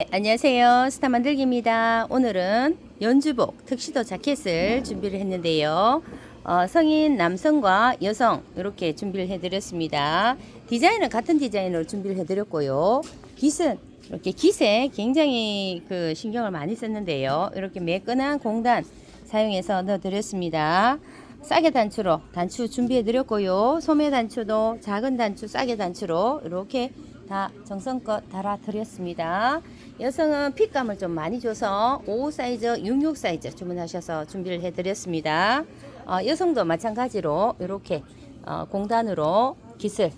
네, 안녕하세요. 스타 만들기입니다. 오늘은 연주복 턱시도 자켓을 준비를 했는데요. 어, 성인 남성과 여성 이렇게 준비를 해드렸습니다. 디자인은 같은 디자인으로 준비를 해드렸고요. 깃은 이렇게 깃에 굉장히 그 신경을 많이 썼는데요. 이렇게 매끈한 공단 사용해서 넣어드렸습니다. 싸게 단추로 단추 준비해드렸고요. 소매 단추도 작은 단추, 싸게 단추로 이렇게 다 정성껏 달아드렸습니다. 여성은 핏감을 좀 많이 줘서 5 사이즈, 66 사이즈 주문하셔서 준비를 해드렸습니다. 어, 여성도 마찬가지로 이렇게 어, 공단으로 깃을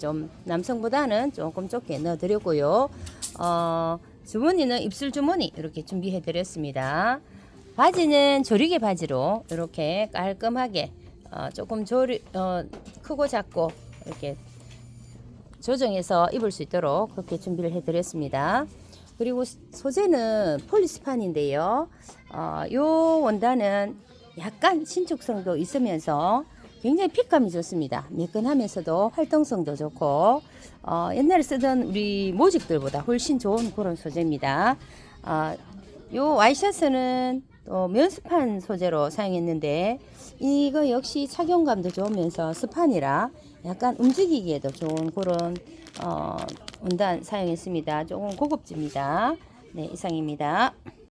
좀 남성보다는 조금 좁게 넣어드렸고요. 어, 주머니는 입술 주머니 이렇게 준비해드렸습니다. 바지는 조리개 바지로 이렇게 깔끔하게 어, 조금 조리 어, 크고 작고 이렇게 조정해서 입을 수 있도록 그렇게 준비를 해드렸습니다. 그리고 소재는 폴리스판인데요. 어, 요 원단은 약간 신축성도 있으면서 굉장히 핏감이 좋습니다. 매끈하면서도 활동성도 좋고 어, 옛날에 쓰던 우리 모직들보다 훨씬 좋은 그런 소재입니다. 어, 요 와이셔츠는 또 면스판 소재로 사용했는데 이거 역시 착용감도 좋으면서 스판이라 약간 움직이기에도 좋은 그런 어, 원단 사용했습니다. 조금 고급집니다. 네 이상입니다.